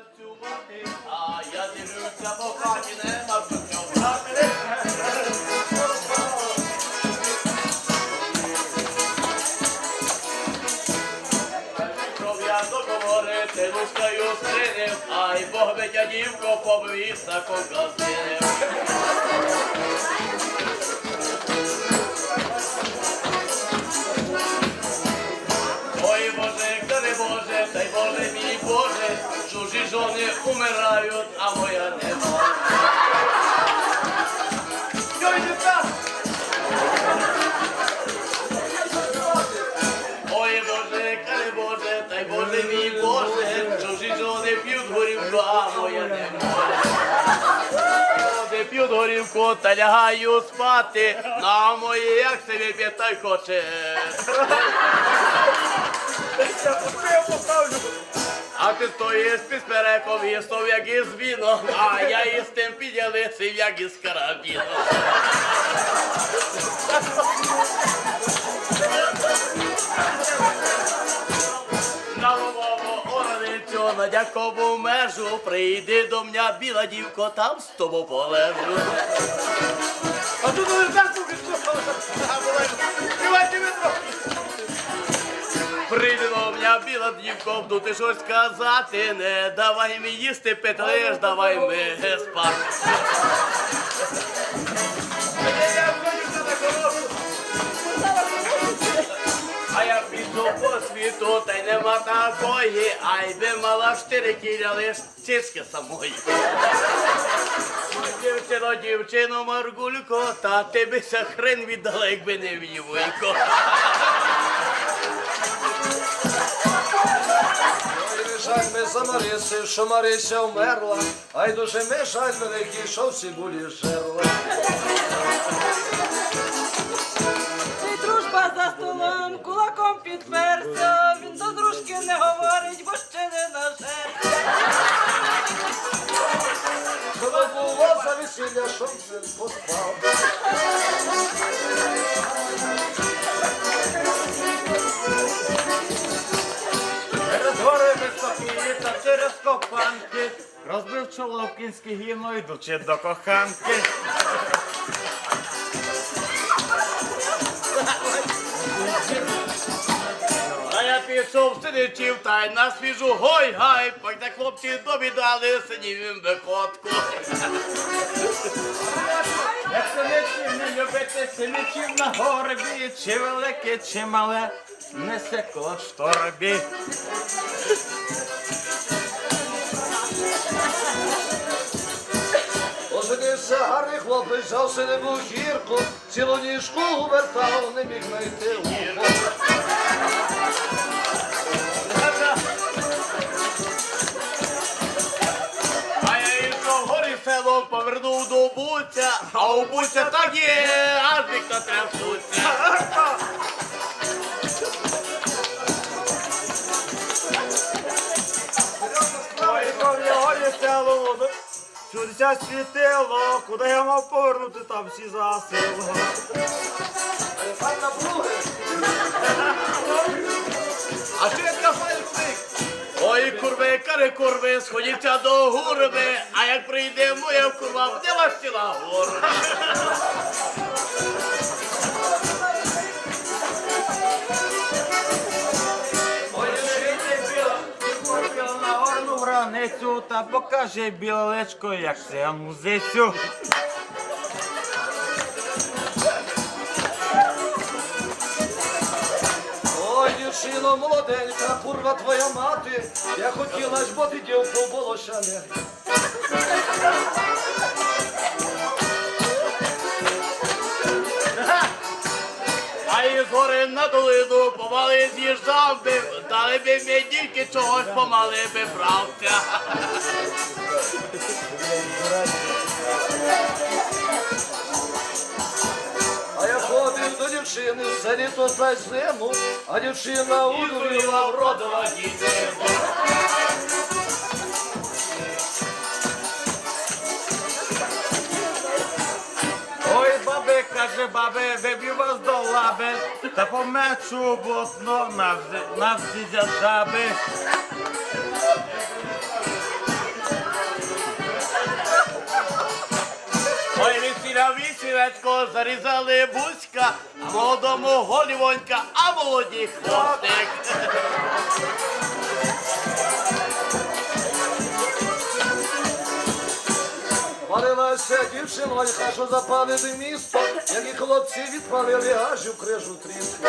танцювати, а я дивлюся по хаті, нема що брати. Договорити, лускаю скринив, ай Бог би дядівко повівся ковгазинив. Жони умирають, а моя не може. Йой, так! Ой Боже, кари Боже, дай Боже мій Боже, чужі жони п'ють горівку, а моя не може. П'ють горівку та лягаю спати, на моє як себе п'ятай хоче. А ти стоїш під переком, їстов як із віно, а я із тим підялиців, як із карабіном. На ловому на дякову межу, прийди до мене, біла дівко, там з тобою полежу. А тут так Співайте метро. Прийди мене, біла дівко, буду ти щось сказати, не давай мені їсти, петлиш, давай ми спати. Я. А я піду по світу, та й нема такої, ай би мала чотири кіля лиш цицьки самої. Дівчино, дівчино, Маргулько, та ти бися хрен віддала, якби не вівойко. Жаль ми за Мариси, що Марися вмерла, ай дуже ми жаль великий, що всі булі жерла. Високі та через копанки розбив Чоловкінський гімно, йдучи до коханки. А я пішов сидичів, та й на свіжу гой гай, пойте хлопці добі дали, сидів він виходку. Як синичів не любити, синичів на горбі, чи велике, чи мале, несе торбі. Оженився гарний хлопець, взяв синеву гірку, цілу ніжку вертав, не міг знайти луку. А я йшов горі село, повернув до буця, а у буця так є, аж вікна трясуться. Ой, ковля голі село, чудеся світило, куди я мав повернути, там всі засило. А що як кафельник? Ой, курви, кари курви, сходіться до гурби, а як прийде моя курва, буде вас ціла горба. Та покажи білечко, як це музицю. ой, дівчино молоденька, курва твоя мати, я хотіла ж, бо ти дівку було ще не. А із гори на долину помали з'їжджав би, дали би мені чогось помали би правця. А я ходив до дівчини, за літо за зиму, а дівчина удурила в рот. Родила дітей. także baby wybiło z dolaby, ta po meczu błotno na wstydzia żaby. Ой, весіля сівечко зарізали бузька, а молодому голівонька, а молоді хвостик. Валилася дівчинонька, що запалили місто, як і хлопці відпалили аж у крижу тріску.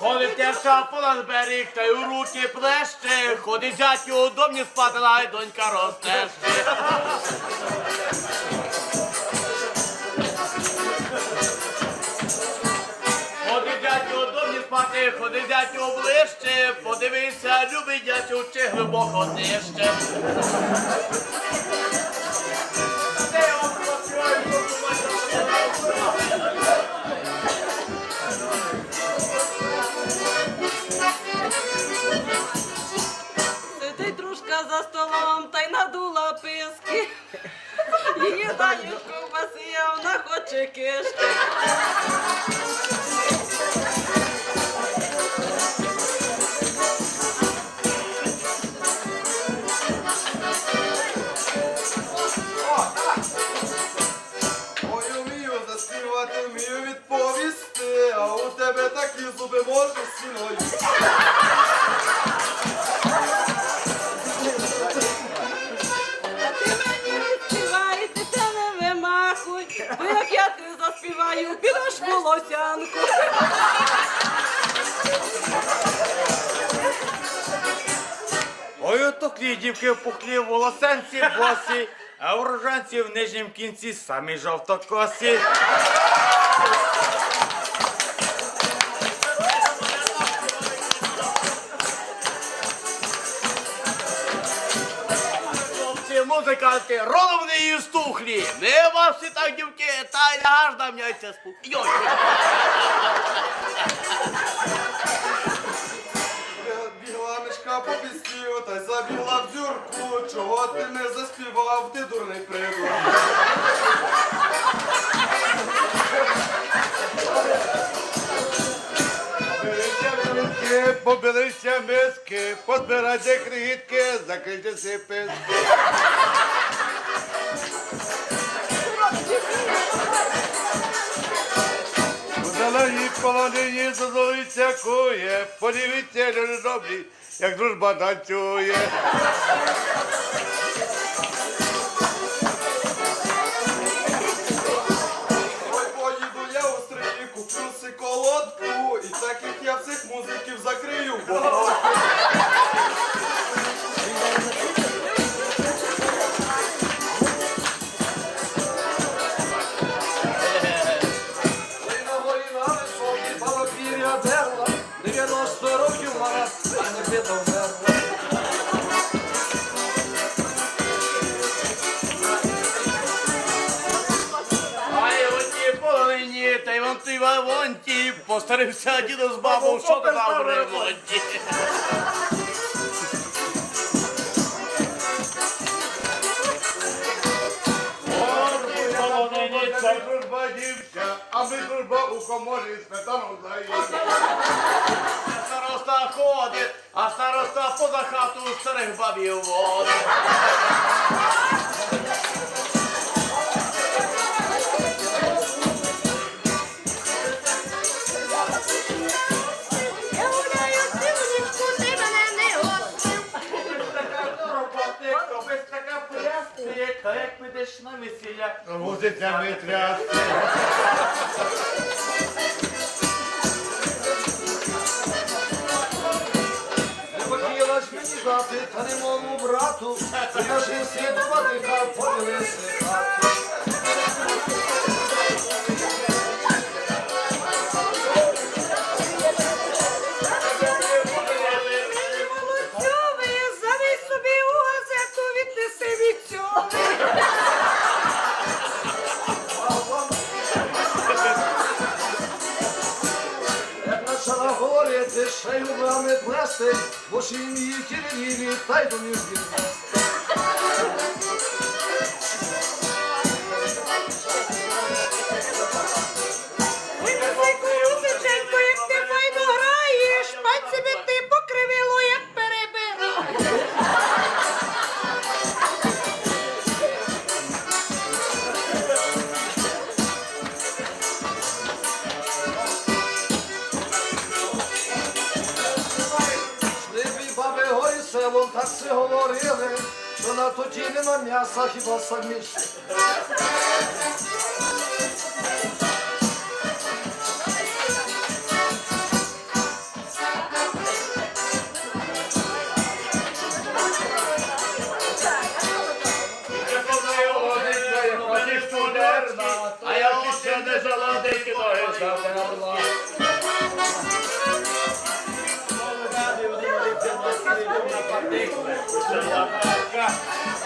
Ходить тяжка та й у руки плеще, ходить зятю у дом не спати, лай донька ростеще. Спати, дядю ближче, подивися, любить дядю, чи глибоко нижче. Волосянку. Ой, отоклі дівки пухлі волосенці босі, а уроженці в нижнім кінці самі жовтокосі. Хлопці, родом не її стухлі. Не вас всі так, дівки, та й ляж на м'яйця спух. Йой. Бігла мішка по пісню, та й забігла в дзюрку. Чого ти не заспівав, ти дурний придурок. Побилися миски, позбирайте крихітки, закрийте сипи. У зеленій полонині зозулиця кує, подивіться, люди добрі, як дружба танцює. Колодку, і так як я всіх музиків закрию. постарився дідо з бабою, що ти там в ремонті. Оті полонині, Це дружба дівча, а ми дружба у коморі сметану заїде. Староста ходить, а староста поза хату старих бабів водить. Та на весілля. Музицями трясти. Не хотіла ж мені дати, та не моєму брату, Прикажи слідувати, хай повелися хату. Говорити, ще й губами плести, бо ж їм її тілі та й до них віднести. М'яса, хіба самі. А я ще не жалодики ноги заперла. Ой,